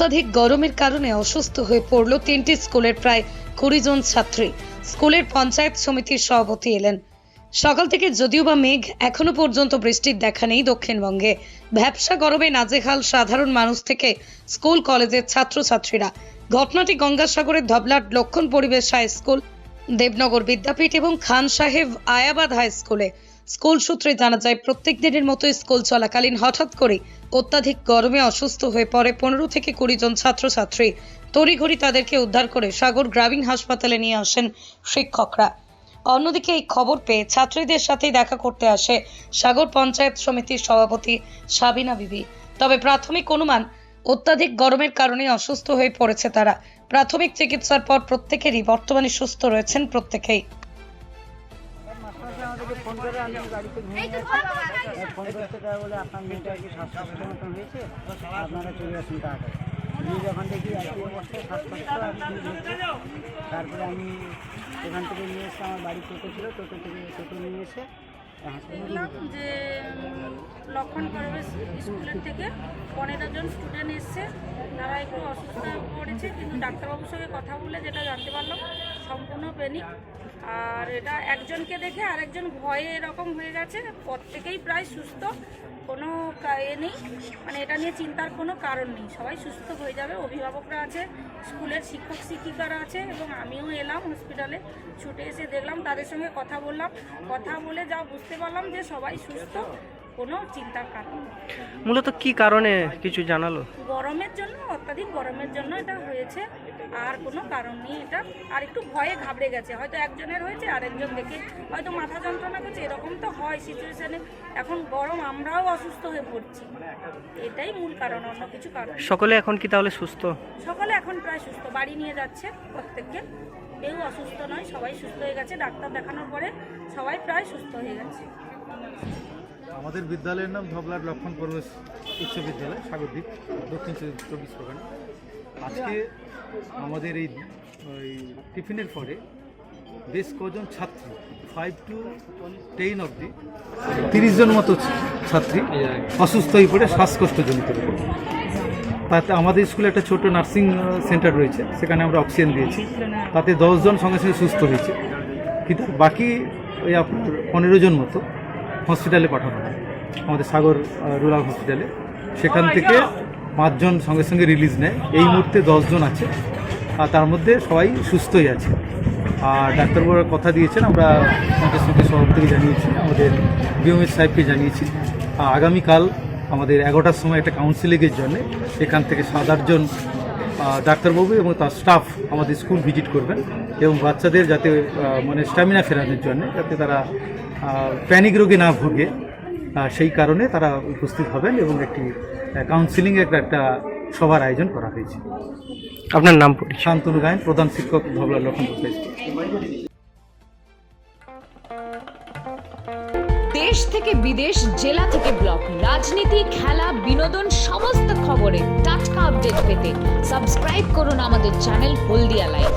অত্যাধিক গরমের কারণে অসুস্থ হয়ে পড়ল তিনটি স্কুলের প্রায় কুড়ি জন ছাত্রী। স্কুলের পঞ্চায়েত সমিতির সভাপতি এলেন। সকাল থেকে যদিও বা মেঘ, এখনও পর্যন্ত বৃষ্টির দেখা নেই দক্ষিণবঙ্গে। ভ্যাবসা গরমে নাজেহাল সাধারণ মানুষ থেকে স্কুল, কলেজের ছাত্রছাত্রীরা। ঘটনাটি গঙ্গাসাগরের ধবলাট লক্ষণ পরিবেশ হাই স্কুল, দেবনগর বিদ্যাপীঠ এবং খান সাহেব আয়াবাদ হাই স্কুলে। স্কুল সূত্রে জানা যায়, প্রত্যেক দিনের মতো স্কুল চলাকালীন হঠাৎ করে অত্যাধিক গরমে অসুস্থ হয়ে পড়ে পনেরো থেকে কুড়ি জন ছাত্রছাত্রী। তড়িঘড়ি তাদেরকে উদ্ধার করে সাগর গ্রামীণ হাসপাতালে নিয়ে আসেন শিক্ষকরা। অন্যদিকে এই খবর পেয়ে ছাত্রীদের সাথেই দেখা করতে আসে সাগর পঞ্চায়েত সমিতির সভাপতি সাবিনা বিবি। তবে প্রাথমিক অনুমান, অত্যাধিক গরমের কারণে অসুস্থ হয়ে পড়েছে তারা। প্রাথমিক চিকিৎসার পর প্রত্যেকেরই বর্তমানে সুস্থ রয়েছেন প্রত্যেকেই। আমাদেরকে ফোন করে আমি বাড়িতে ঘুমিয়ে গেছি ফোন করতে তারা বলে আপনার মেয়েটা কি শ্বাসকষ্ট মতন হয়েছে? আপনারা চলে আসুন তাড়াতাড়ি। আমি যখন দেখি একই অবস্থায় শ্বাসকষ্ট তারপরে আমি এখান থেকে নিয়ে এসে আমার বাড়ি টোটো ছিল টোটো থেকে টোটো নিয়ে এসে দেখলাম যে লক্ষণ পরিবেশ স্কুলের থেকে। পনেরো জন স্টুডেন্ট এসছে। তারা একটু অসুস্থ হয়ে পড়েছে কিন্তু ডাক্তারবাবুর সঙ্গে কথা বলে যেটা জানতে পারলাম সম্পূর্ণ পেনিক আর এটা একজনকে দেখে আরেকজন ভয়ে এরকম হয়ে গেছে, প্রত্যেকেই প্রায় সুস্থ, কোনো এ নেই। মানে এটা নিয়ে চিন্তার কোনো কারণ নেই। সবাই সুস্থ হয়ে যাবে। অভিভাবকরা আছে, স্কুলের শিক্ষক, শিক্ষিকারা আছে এবং আমিও এলাম হসপিটালে ছুটে এসে দেখলাম, তাদের সঙ্গে কথা বললাম। কথা বলে যা বুঝতে পারলাম যে সবাই সুস্থ। কোনো চিন্তার কারণ মূলত কি কারণে কিছু জানালো? গরমের জন্য অত্যাধিক গরমের জন্য এটা হয়েছে আর কোনো কারণ নেই এটা। আর একটু ভয়ে ঘাবড়ে গেছে হয়তো একজনের হয়েছে আরেকজন দেখে হয়তো মাথা যন্ত্রণা করছে এরকম তো হয় সিচুয়েশনে এখন গরম আমরাও অসুস্থ হয়ে পড়ছি। এটাই মূল কারণ অন্য কিছু কারণ সকলে এখন কি তাহলে সুস্থ? সকলে এখন প্রায় সুস্থ বাড়ি নিয়ে যাচ্ছে প্রত্যেককে। কেউ অসুস্থ নয় সবাই সুস্থ হয়ে গেছে ডাক্তার দেখানোর পরে সবাই প্রায় সুস্থ হয়ে গেছে। আমাদের বিদ্যালয়ের নাম ধবলার লক্ষণ পরবেশ উচ্চ বিদ্যালয় সাগরদ্বীপ দক্ষিণ চব্বিশ- পরগনা। আজকে আমাদের এই টিফিনের পরে বেশ কজন ছাত্রী ফাইভ টু টেন অবধি তিরিশ জন মতো ছাত্রী অসুস্থ হয়ে পড়ে, শ্বাসকষ্টজনিত রোগে। তাতে আমাদের স্কুলে একটা ছোট নার্সিং সেন্টার রয়েছে, সেখানে আমরা অক্সিজেন দিয়েছি। তাতে দশজন সঙ্গে সঙ্গে সুস্থ হয়েছে। কিন্তু বাকি ওই আপনার পনেরো জন মতো হসপিটালে পাঠানো হয়। আমাদের সাগর রুরাল হসপিটালে সেখান থেকে পাঁচজন সঙ্গে সঙ্গে রিলিজ নেয়। এই মুহূর্তে দশজন আছে। আর তার মধ্যে সবাই সুস্থই আছে। আর ডাক্তারবাবুরা কথা দিয়েছেন আমরা আমাদের সঙ্গে সভাপতিকে জানিয়েছি আমাদের বিএমএস সাহেবকে জানিয়েছি। আর আগামীকাল আমাদের এগারোটার সময় একটা কাউন্সিলিংয়ের জন্য এখান থেকে সাত আটজন ডাক্তারবাবু এবং তার স্টাফ আমাদের স্কুল ভিজিট করবেন। এবং বাচ্চাদের যাতে মানে স্ট্যামিনা ফেরানোর জন্য যাতে তারা প্যানিক রোগে না ভোগে সেই কারণে তারা উপস্থিত হবেন এবং একটি কাউন্সিলিংয়ের একটা একটা সভার আয়োজন করা হয়েছে। আপনার নাম শান্তনু গায়ন প্রধান শিক্ষক ধবলা লক্ষণ দেশ থেকে বিদেশ জেলা থেকে ব্লক রাজনীতি খেলা বিনোদন সমস্ত খবরে টাটকা আপডেট পেতে সাবস্ক্রাইব করুন আমাদের চ্যানেল হলদিয়া লাইভ